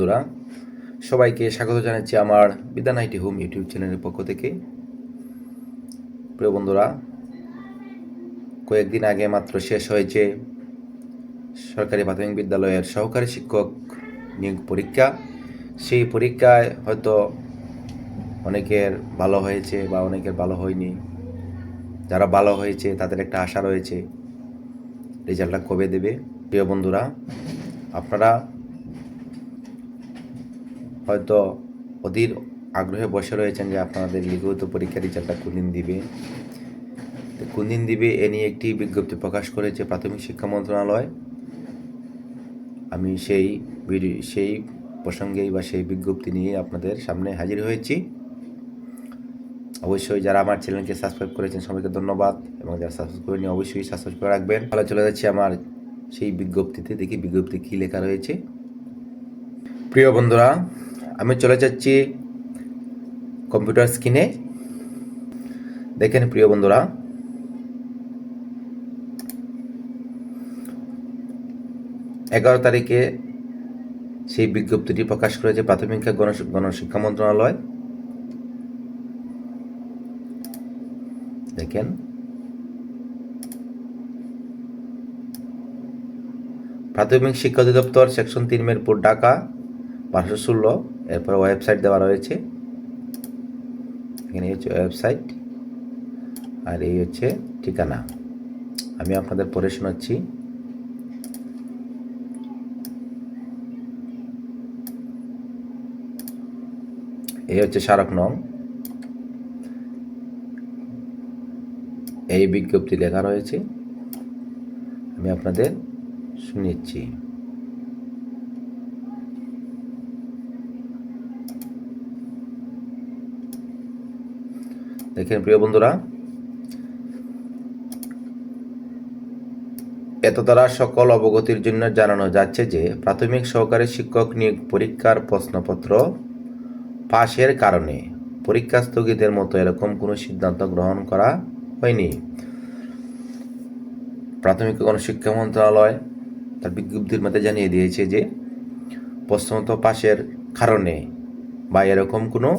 বন্ধুরা, সবাইকে স্বাগত জানাচ্ছি আমার বিধান আইটি হোম ইউটিউব চ্যানেলের পক্ষ থেকে। প্রিয় বন্ধুরা, কয়েকদিন আগে মাত্র শেষ হয়েছে সরকারি প্রাথমিক বিদ্যালয়ের সহকারী শিক্ষক নিয়োগ পরীক্ষা। সেই পরীক্ষায় হয়তো অনেকের ভালো হয়েছে বা অনেকের ভালো হয়নি। যারা ভালো হয়েছে, তাদের একটা আশা রয়েছে, রেজাল্টটা কবে দেবে? প্রিয় বন্ধুরা, আপনারা হয়তো অধীর আগ্রহে বসে রয়েছেন যে আপনাদের লিখিত পরীক্ষার রেজাল্টটা কোনদিন দিবে। কোনদিন দিবে এ নিয়ে একটি বিজ্ঞপ্তি প্রকাশ করেছে প্রাথমিক শিক্ষা মন্ত্রণালয়। আমি সেই সেই প্রসঙ্গেই বা সেই বিজ্ঞপ্তি নিয়ে আপনাদের সামনে হাজির হয়েছি। অবশ্যই যারা আমার চ্যানেলকে সাবস্ক্রাইব করেছেন সবাইকে ধন্যবাদ এবং যারা সাবস্ক্রাইব করেনি অবশ্যই সাবস্ক্রাইব করে রাখবেন। তাহলে চলে যাচ্ছি আমার সেই বিজ্ঞপ্তিতে, দেখি বিজ্ঞপ্তি কী লেখা রয়েছে। প্রিয় বন্ধুরা আমি চলে যাচ্ছি কম্পিউটার স্ক্রিনে দেখেন প্রিয় বন্ধুরা। এগারো তারিখে সেই বিজ্ঞপ্তিটি প্রকাশ করেছে প্রাথমিক গণ গণশিক্ষা মন্ত্রণালয়। দেখেন। প্রাথমিক শিক্ষা অধিদপ্তর সেকশন তিন মেরপুর, ঢাকা, পাঁচশো ষোলো। এরপর ওয়েবসাইট দেওয়া রয়েছে। এখানে হচ্ছে ওয়েবসাইট আর এই হচ্ছে ঠিকানা। আমি আপনাদের পড়ে শোনাচ্ছি। এই হচ্ছে স্মারক নং। এই বিজ্ঞপ্তি লেখা রয়েছে। আমি আপনাদের শুনিয়েছি দেখেন, প্রিয় বন্ধুরা এত দ্বারা সকল অবগতির জন্য জানানো যাচ্ছে যে, প্রাথমিক সহকারী শিক্ষক নিয়োগ পরীক্ষার প্রশ্নপত্র পাশের কারণে পরীক্ষা স্থগিতের মতো এরকম কোনো সিদ্ধান্ত গ্রহণ করা হয়নি। প্রাথমিক গণশিক্ষা মন্ত্রণালয় তার বিজ্ঞপ্তির মধ্যে জানিয়ে দিয়েছে যে, প্রশ্নপত্র পাশের কারণে বা এরকম কোনো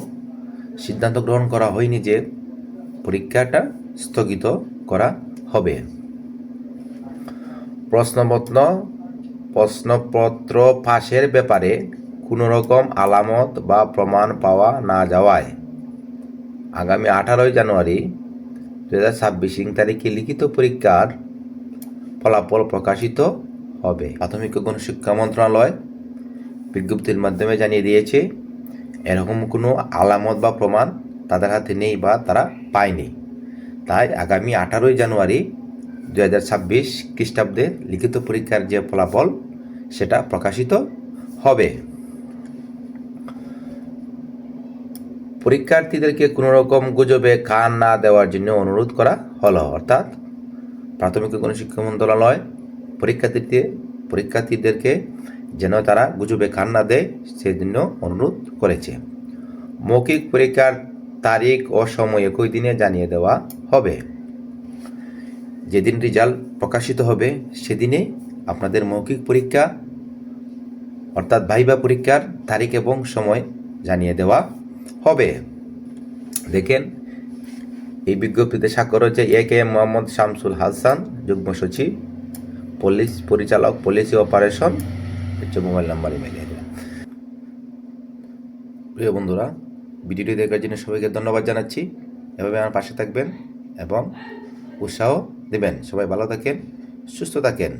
সিদ্ধান্ত গ্রহণ করা হয়নি যে পরীক্ষাটা স্থগিত করা হবে। প্রশ্নপত্র প্রশ্নপত্র ফাঁসের ব্যাপারে কোনো রকম আলামত বা প্রমাণ পাওয়া না যাওয়ায় আগামী আঠারোই জানুয়ারি দু হাজার ছাব্বিশ তারিখে লিখিত পরীক্ষার ফলাফল প্রকাশিত হবে। প্রাথমিক গণশিক্ষা মন্ত্রণালয় বিজ্ঞপ্তির মাধ্যমে জানিয়ে দিয়েছে, এরকম কোনো আলামত বা প্রমাণ তাদের হাতে নেই বা তারা পায়নি। তাই আগামী আঠারোই জানুয়ারি দু হাজার ছাব্বিশ খ্রিস্টাব্দে লিখিত পরীক্ষার যে ফলাফল, সেটা প্রকাশিত হবে। পরীক্ষার্থীদেরকে কোনো রকম গুজবে কান না দেওয়ার জন্য অনুরোধ করা হলো, অর্থাৎ প্রাথমিক গণশিক্ষা মন্ত্রণালয় পরীক্ষার্থীদের পরীক্ষার্থীদেরকে যেন তারা গুজবে কান না দেয়, সেজন্য অনুরোধ করেছে। মৌখিক পরীক্ষার তারিখ ও সময় একই দিনে জানিয়ে দেওয়া হবে। যেদিন রেজাল্ট প্রকাশিত হবে, সেদিনে আপনাদের মৌখিক পরীক্ষা, অর্থাৎ ভাইবা পরীক্ষার তারিখ এবং সময় জানিয়ে দেওয়া হবে। দেখেন, এই বিজ্ঞপ্তিতে স্বাক্ষর হচ্ছে A K M Mohammad Shamsul Hasan, যুগ্ম সচিব, পুলিশ পরিচালক পলিসি অপারেশন, হচ্ছে মোবাইল নাম্বার ইমেল প্রিয় বন্ধুরা ভিডিওটি দেখার জন্য সবাইকে ধন্যবাদ জানাচ্ছি। এভাবে আমার পাশে থাকবেন এবং উৎসাহ দেবেন। সবাই ভালো থাকেন, সুস্থ থাকেন।